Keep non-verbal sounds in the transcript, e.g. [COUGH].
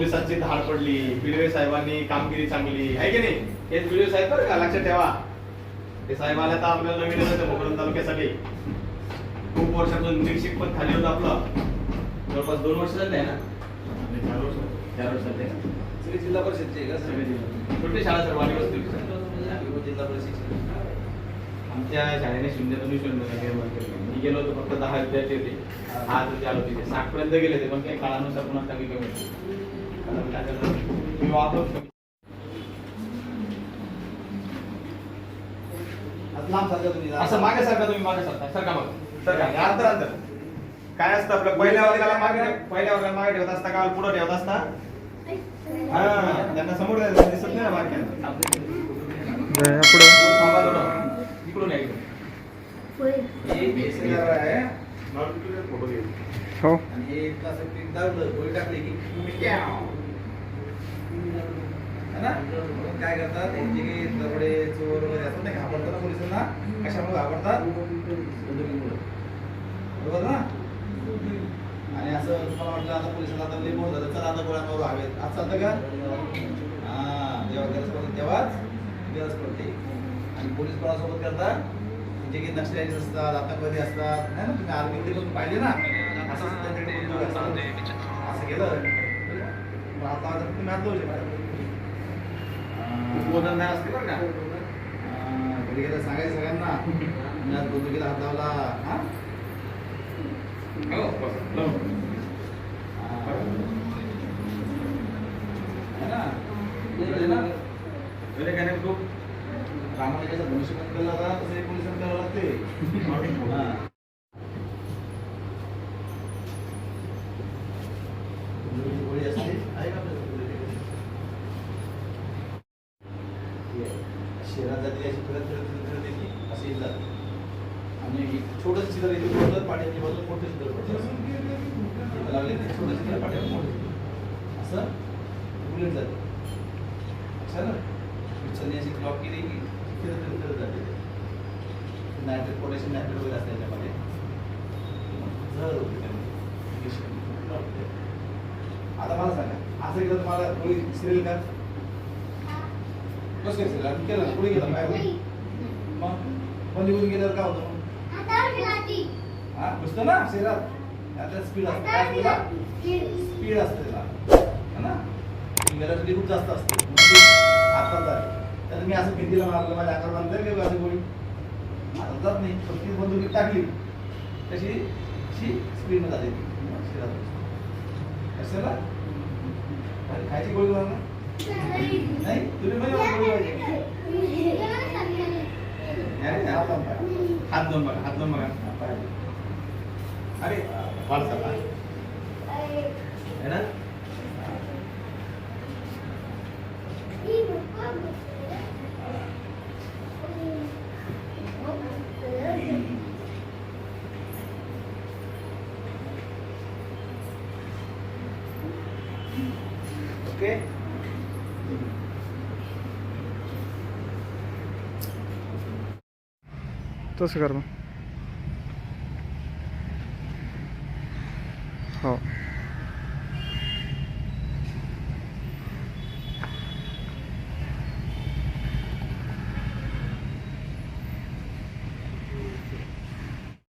पोलिसांची धाड पडली बिडवे साहेबांनी कामगिरी चांगली. आहे की नाही? हेच बिडवे साहेब बरं का? लक्षात ठेवा. ते साहेब आल्या तर आपल्याला नवीन येतं भोकरदन तालुक्यासाठी. खूप वर्षातून निरीक्षक पण खाली होतं आपलं. जवळपास दोन वर्ष झाले आहे ना? चार वर्ष चार वर्ष झाले सगळी जिल्हा परिषदची का सगळे जिल्हा. छोटी शाळा सर वाणी वस्ती. जिल्हा परिषदची. आमच्या शाळेने शून्यातून शून्य मी गेलो होतो फक्त दहा विद्यार्थी होते. आज होते. आलो तिथे साठ पर्यंत गेले ते पण काही काळानुसार पुन्हा कमी कमी होते. असं मागे सारखा तुम्ही मागे सरका. सरका मग सरका. अंतर अंतर. काय असतं आपलं? पहिल्या वर्गाला मागे पहिल्या वर्गाला मागे ठेवत असता का? पुढे ठेवत असता? हा त्यांना समोर दिसत नाही ना मागे. इकडून या इकडून. हे है ना? मग काय करतात? यांचे काही दरोडे चोर वगैरे असतात ते घाबरतात ना पोलिसांना? कशामुळे घाबरतात? बरोबर ना? आणि असं तुम्हाला वाटलं आता पोलिसांना आता लई होत चला आता गोळ्या मारू हवेत आज चालतं का? हा जेव्हा गरज पडते तेव्हाच गरज पडते. आणि पोलीस कोणासोबत करतात? म्हणजे जे काही नक्षलवादी असतात आतंकवादी असतात. है ना तुम्ही आर्मीमध्ये पण पाहिले ना? असं त्यांच्याकडे असं केलं. आता तुम्ही हात लावू उद्बोधन नाही असते बरं का? गेलं सांगायचं सगळ्यांना. मी आज बंदुकीला हात लावला. हा? हो. है ना? पहिले काय नाही, तू रामाने कसं धनुष्य पण केलं होता तसं हे पोलिसांना करावं लागते [LAUGHS] हा. बंदुकीची गोळी असते आहे का आपल्याकडे बंदुकीची? हे आहे. शहरात जाते अशी फिरत फिरत फिरत फिरत येते. अशी जाते. आणि एक छोटं चित्र येते छोटं पाण्याची बाजू मोठं चित्र पडतं. असं. लागले ते छोटं चित्र पाण्यावर मोठं असं बुलेट जाते. अच्छा ना? पिक्चरने अशी क्लॉक केली की फिरत फिरत फिरत जाते नायट्रेट पोटॅशियम नायट्रेट वगैरे असते त्याच्यामध्ये जर होते त्यामुळे. आता मला सांगा असं केलं तुम्हाला गोळी सिरेल का? कसं आम्ही केलं ना गेला काय मग? पण निघून गेल्यावर काय होतं? मग हा? घुसतं ना शरीरात त्यातल्या स्पीड असते. काय? स्पीड असते त्याला. है ना? खूप जास्त असते. आता तर मी असं भिंतीला मारलं माझ्या आकार बांधलं की माझी गोळी. आता जात नाही. पण ती बंदुकी टाकली. तशी अशी स्पीडमध्ये जाते. मग शरीरात. कशाला? अरे खायची गोळी नाही. तुम्ही म्हणजे मला गोळी मारायची. अरे, हात लावून बघा. हात लावून बघा हात लावून बघा हा, पाहिजे. अरे वाढ चला है ना ओके तसं कर मग हो